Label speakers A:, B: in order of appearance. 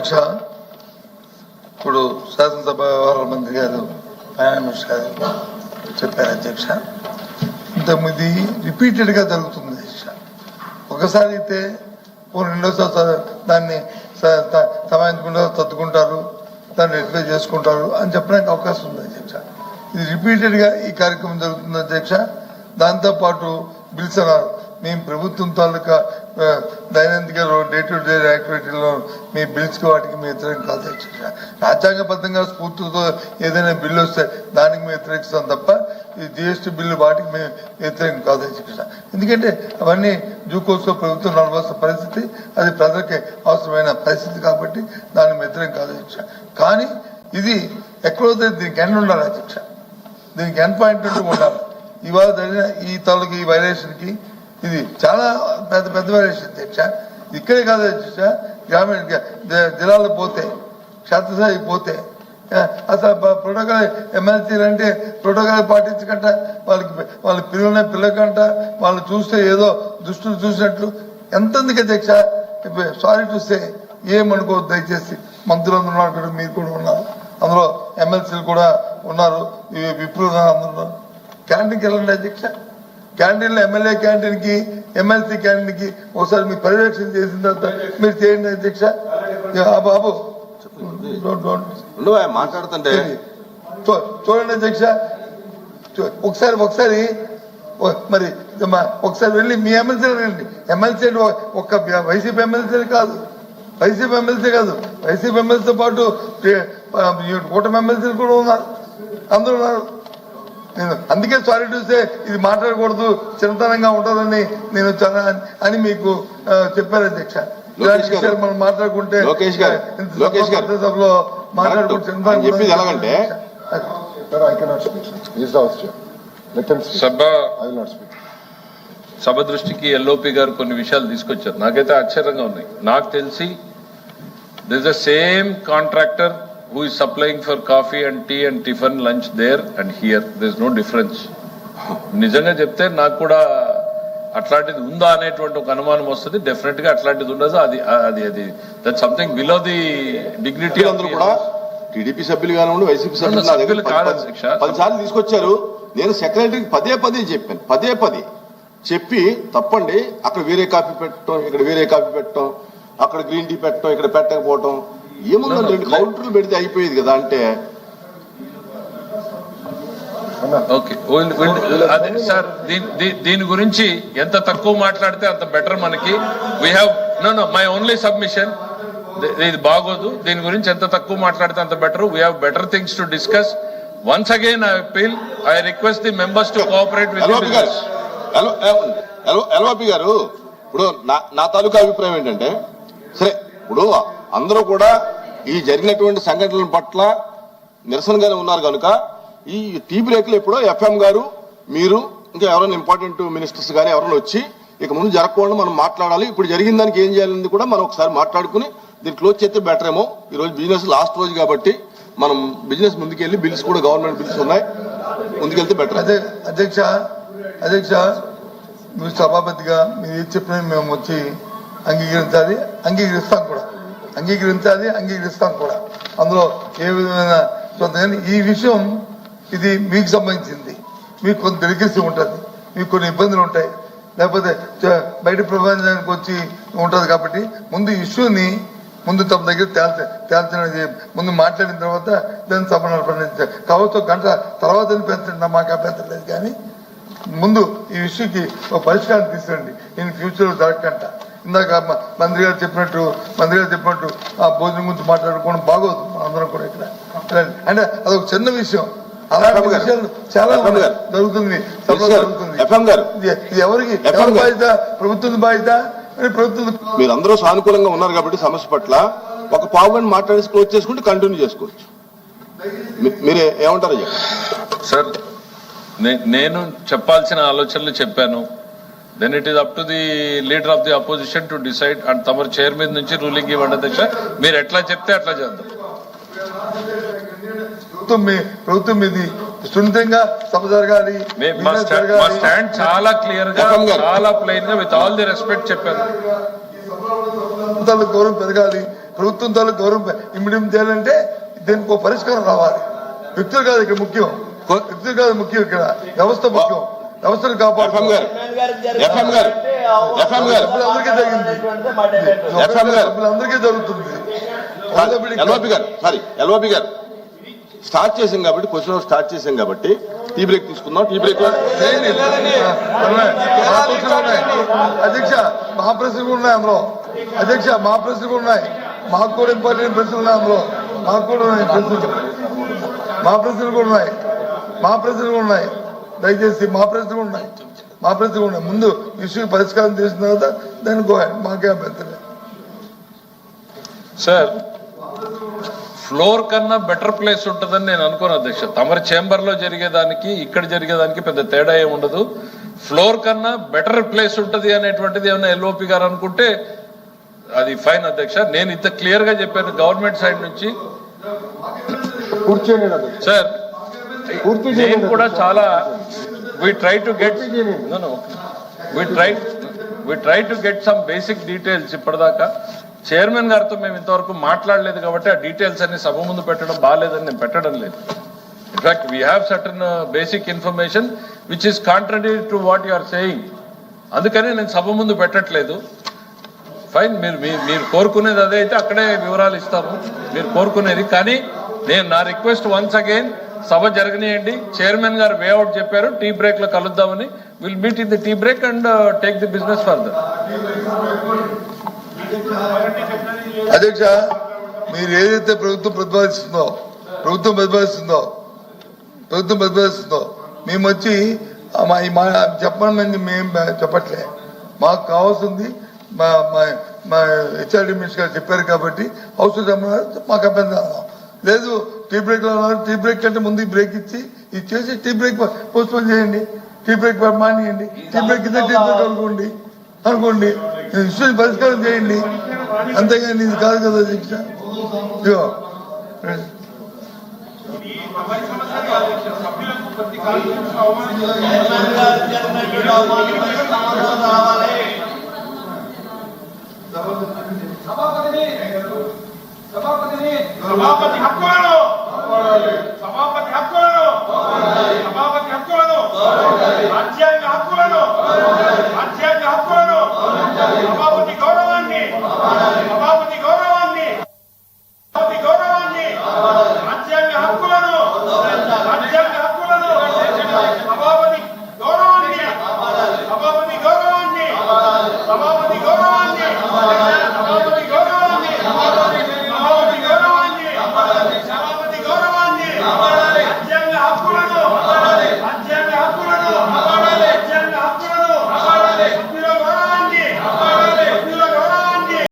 A: అధ్యక్ష ఇప్పుడు శాసనసభ వ్యవహారాల మంత్రి గారు ఫైనాన్స్ గారు చెప్పారు అధ్యక్ష. ఇంతకుముందు ఇది రిపీటెడ్గా జరుగుతుంది అధ్యక్ష. ఒకసారి అయితే రెండోసారి దాన్ని స- సమాయించుకుంటారు తత్తుకుంటారు దాన్ని రెక్టిఫై చేసుకుంటారు అని చెప్పడానికి అవకాశం ఉంది అధ్యక్ష. ఇది రిపీటెడ్గా ఈ కార్యక్రమం జరుగుతుంది అధ్యక్ష. దాంతో పాటు బిల్స్ అన్నారు మేము ప్రభుత్వం తాలూకా దైనందిక డే టు డే యాక్టివిటీలో మీ బిల్స్కి వాటికి మీ వ్యతిరేకం కాదు. అధ్యక్ష రాజ్యాంగబద్ధంగా స్ఫూర్తితో ఏదైనా బిల్లు వస్తే దానికి మేము వ్యతిరేకిస్తాం తప్ప ఈ జిఎస్టీ బిల్లు వాటికి మేము వ్యతిరేకం కాదు అధ్యక్ష ఎందుకంటే అవన్నీ జూకోస్లో ప్రభుత్వం నడవలసిన పరిస్థితి అది ప్రజలకి అవసరమైన పరిస్థితి కాబట్టి దానికి వ్యతిరేకం కాదు అధ్యక్ష కానీ ఇది ఎక్కడో దీనికి ఎండ్ ఉండాలి అధ్యక్ష దీనికి ఎండ్ పాయింట్ ఉండాలి. ఇవాళ జరిగిన ఈ తాలూకు ఈ వైలేషన్కి ఇది చాలా పెద్ద పెద్ద వైలేషన్ అధ్యక్ష ఇక్కడే కాదు అధ్యక్ష గ్రామీణ జిల్లాలో పోతే క్షేత్రస్థాయికి పోతే అసలు ప్రోటోకాల్ ఎమ్మెల్సీలు అంటే ప్రోటోకాల్ పాటించకంట వాళ్ళకి వాళ్ళ పిల్లలనే పిల్లకంట వాళ్ళు చూస్తే ఏదో దుష్టులు చూసినట్లు. ఎంతెందుకు అధ్యక్ష? సారీ చూస్తే ఏమనుకోవద్దు దయచేసి. మంత్రులందరూ ఉన్నారు మీరు కూడా ఉన్నారు. అందులో ఎమ్మెల్సీలు కూడా ఉన్నారు. విప్రూ విప్రులు అందరూ. క్యాంటీన్కి వెళ్ళండి అధ్యక్ష. క్యాంటీన్లో ఎమ్మెల్యే క్యాంటీన్కి ఎమ్మెల్సీ క్యాంటీన్కి ఒకసారి మీరు పర్యవేక్షణ చేసిన తర్వాత మీరు చేయండి అధ్యక్ష బాబు.
B: మాట్లాడుతుంటే.
A: చూడండి అధ్యక్ష ఒకసారి ఒకసారి. మరి మా- ఒకసారి వెళ్ళి మీ ఎమ్మెల్సీ రండి. ఎమ్మెల్సీ ఒక్క వైసీపీ ఎమ్మెల్సీ కాదు. వైసీపీ ఎమ్మెల్సీ కాదు. వైసీపీ ఎమ్మెల్సీతో పాటు కూటమి ఎమ్మెల్సీలు కూడా ఉన్నారు. అందరూ ఉన్నారు. నేను అందుకే సారీ చూస్తే ఇది మాట్లాడకూడదు చిన్నతనంగా ఉంటుందని నేను చాలా అని మీకు ఆ, చెప్పాను అధ్యక్ష మనం మాట్లాడుకుంటే
B: లోకేష్ గారు. లోకేష్ గారు.
A: సభ- సభలో మాట్లాడుకుంటే
B: చెప్పేది ఎలాగంటే.
C: సభ. సభ దృష్టికి ఎల్ఓపి గారు కొన్ని విషయాలు తీసుకొచ్చారు నాకైతే ఆశ్చర్యంగా ఉన్నాయి నాకు తెలిసి this the same contractor who is supplying for coffee and tea and tiffin lunch there and here this no difference నిజంగా చెప్తే నాకు కూడా అట్లాంటిది ఉందా అనేటువంటి ఒక అనుమానం వస్తుంది. డెఫినెట్గా అట్లాంటిది ఉండదు. అది అది అది that something below the dignity
B: అందరూ కూడా టీడీపీ సభ్యులు కానివ్వండి వైసీపీ సభ్యులు నా దగ్గర
C: సభ్యులు
B: పది-
C: కాదు
B: పది-
C: అధ్యక్ష.
B: పది సార్లు తీసుకొచ్చారు. నేను సెక్రటరీకి పదే పదే చెప్పాను. పదే పదే చెప్పి తప్పండి. అక్కడ వేరే కాఫీ పెట్టడం ఇక్కడ వేరే కాఫీ పెట్టడం అక్కడ గ్రీన్ టీ పెట్టడం ఇక్కడ పెట్టకపోవటం ఏముందండి రెండు కౌంటర్లు పెడితే అయిపోయేది కదా అంటే?
C: ఓకే అదే సార్ దీని- దీ- దీని గురించి ఎంత తక్కువ మాట్లాడితే అంత బెటర్ మనకి. We have no no my only submission ఇది బాగోదు. దీని గురించి ఎంత తక్కువ మాట్లాడితే అంత better. We have better things to discuss once again I appeal I request the members to cooperate with
B: L- L- LOP garu ఇప్పుడు నా నా తాలూకా అభిప్రాయం ఏంటంటే సరే ఇప్పుడు అందరూ కూడా ఈ జరిగినటువంటి సంఘటనల పట్ల నిరసనగానే ఉన్నారు కనుక. ఈ టీ బ్రేక్లు ఎప్పుడో ఎఫ్ఎం గారు మీరు ఇంకా ఎవరైనా ఇంపార్టెంట్ మినిస్టర్స్ కానీ ఎవరైనా వచ్చి ఇక ముందు జరగకుండా మనం మాట్లాడాలి. ఇప్పుడు జరిగిన దానికి ఏం చేయాలని కూడా మనం ఒకసారి మాట్లాడుకుని దీన్ని క్లోజ్ చేస్తే బెటర్ ఏమో ఈ రోజు బిజినెస్ లాస్ట్ రోజు కాబట్టి మనం బిజినెస్ ముందుకెళ్ళి బిల్స్ కూడా గవర్నమెంట్ బిల్స్ ఉన్నాయి. ముందుకెళ్తే బెటర్.
A: అదే అధ్యక్ష అధ్యక్ష మీరు సభాపతిగా మీరు చెప్పిన మేము వచ్చి అంగీకరించాలి అంగీకరిస్తాం కూడా. అంగీకరించాలి అంగీకరిస్తాం కూడా. అందులో ఏ విధమైన ఈ విషయం ఇది మీకు సంబంధించింది. మీకు కొంత డెలికేసీ ఉంటుంది. మీకు కొన్ని ఇబ్బందులు ఉంటాయి. లేకపోతే బయట ప్రపంచానికి వచ్చి ఉంటుంది కాబట్టి ముందు ఇష్యూని ముందు తమ దగ్గర తేల్చ తేల్చనేది ముందు మాట్లాడిన తర్వాత దాన్ని సభ నడపండి కావచ్చు గంట తర్వాత పెంచండి. మాకు అభ్యంతరం లేదు కానీ ముందు ఈ విషయంకి ఒక పరిష్కారం తీసుకురండి ఇన్ ఫ్యూచర్ జరగకంట. ఇందాక మంత్రి గారు చెప్పినట్టు మంత్రి గారు చెప్పినట్టు ఆ భోజనం గురించి మాట్లాడుకోవడం బాగోదు. అందరం కూడా ఇక్కడ. అంటే అదొక చిన్న విషయం. అలాంటి. విషయాలు చాలా. జరుగుతుంది. ఎవరికి? ఎవరి. బాధ్యత? ప్రభుత్వం బాధ్యత? ప్రభుత్వం
B: మీరందరూ సానుకూలంగా ఉన్నారు కాబట్టి సమస్య పట్ల ఒక పావు గంట మాట్లాడేసి క్లోజ్ చేసుకుంటే కంటిన్యూ చేసుకోవచ్చు. మీరే ఏమంటారు అయ్యా
C: సార్ నేను చెప్పాల్సిన ఆలోచనలు చెప్పాను. Then it is up to the leader of the opposition to decide and తమరు చైర్ మీద నుంచి రూలింగ్ ఇవ్వండి అధ్యక్ష. మీరు ఎట్లా చెప్తే అట్లా చేద్దాం.
A: ప్రభుత్వం మీ- ప్రభుత్వం మీది సున్నితంగా.
C: స్టాండ్ చాలా
B: క్లియర్గా.
C: చాలా ప్లెయిన్గా విత్ ఆల్ ది రెస్పెక్ట్ చెప్పాను
A: ప్రాంతాలకు గౌరవం పెరగాలి. ప్రభుత్వం తాలూకు గౌరవం ఇమ్మడి చేయాలంటే దీనికి ఒక పరిష్కారం రావాలి. వ్యక్తులు కాదు ఇక్కడ ముఖ్యం. వ్యక్తులు కాదు ముఖ్యం ఇక్కడ. వ్యవస్థ ముఖ్యం. వ్యవస్థను
B: ఎఫ్ఎం గారు. ఎఫ్ఎం గారు ఎఫ్ఎం గారు.
A: అందరికీ జరిగింది
B: ఎఫ్ఎం గారు.
A: అందరికీ జరుగుతుంది.
B: ఎల్ఓపి గారు. సారీ ఎల్ఓపి గారు. స్టార్ట్ చేసాం కాబట్టి క్వశ్చన్ స్టార్ట్ చేసాం కాబట్టి టీ బ్రేక్ తీసుకుందాం. Tea break.
A: అధ్యక్ష మా ప్రశ్నలు కూడా ఉన్నాయి అందులో. అధ్యక్ష మా ప్రశ్నలు కూడా ఉన్నాయి. మాకు కూడా ఇంపార్టెంట్ ప్రశ్నలు ఉన్నాయి అందులో. మాకు కూడా ఉన్నాయి ప్రశ్నలు. మా ప్రశ్నలు కూడా ఉన్నాయి. మా ప్రశ్నలు కూడా ఉన్నాయి. దయచేసి మా ప్రశ్నలు కూడా ఉన్నాయి. మా ప్రశ్నలు కూడా ఉన్నాయి. ముందు ఇష్యూ పరిష్కారం చేసిన తర్వాత దాన్ని గో మాకే అభ్యంతరం లేదు.
C: సార్ ఫ్లోర్ కన్నా బెటర్ ప్లేస్ ఉంటుందని నేను అనుకోను అధ్యక్ష. తమరి చేంబర్లో జరిగేదానికి ఇక్కడ జరిగేదానికి పెద్ద తేడా ఏమి ఉండదు. ఫ్లోర్ కన్నా బెటర్ ప్లేస్ ఉంటది అనేటువంటిది ఏమైనా ఎల్ఓపి గారు అనుకుంటే అది ఫైన్ అధ్యక్ష. నేను ఇంత క్లియర్గా చెప్పాను గవర్నమెంట్ సైడ్ నుంచి. సార్ నేను కూడా. చాలా we try to get. We try we try to get some basic details ఇప్పటిదాకా. చైర్మన్ గారితో మేము ఇంతవరకు మాట్లాడలేదు కాబట్టి ఆ డీటెయిల్స్ అన్ని సభ ముందు పెట్టడం బాగాలేదని నేను పెట్టడం లేదు. In fact we have certain basic information which is contrary to what you are saying అందుకని నేను సభ ముందు పెట్టట్లేదు. ఫైన్ మీరు మీరు కోరుకునేది అదే అయితే అక్కడే వివరాలు ఇస్తాము. మీరు కోరుకునేది. కానీ నేను నా రిక్వెస్ట్ వన్స్ అగైన్ సభ జరగనియండి. చైర్మన్ గారు వేఅవుట్ చెప్పారు. టీ బ్రేక్లో కలుద్దామని. Will meet in the tea break and take the business further
A: అధ్యక్ష మీరు ఏదైతే ప్రభుత్వం ప్రతిపాదిస్తుందో ప్రభుత్వం ప్రతిపాదిస్తుందో ప్రభుత్వం ప్రతిపాదిస్తుందో మేము వచ్చి చెప్పమని మేము చెప్పట్లే. మాకు కావాల్సింది మా మా హెచ్ఆర్డి మినిస్టర్ గారు చెప్పారు కాబట్టి హౌస్ మాకు అభ్యంతరం. లేదు టీ బ్రేక్లో ఉన్నారు. టీ బ్రేక్ కంటే ముందు బ్రేక్ ఇచ్చి ఇది చేసి టీ బ్రేక్ పోస్ట్పోన్ చేయండి. టీ బ్రేక్ మానేయండి. టీ బ్రేక్ ఇస్తే టీ బ్రేక్ అనుకోండి. అనుకోండి. ఇష్యూ పరిష్కారం చేయండి. అంతేగాని ఇది కాదు కదా శిక్ష ఇదిగో
D: సభాపతి హక్కులను సభాపతి హక్కులను. సభాపతి హక్కులను. రాజ్యాంగ హక్కులను. రాజ్యాంగ హక్కులను. సభాపతి గౌరవాన్ని.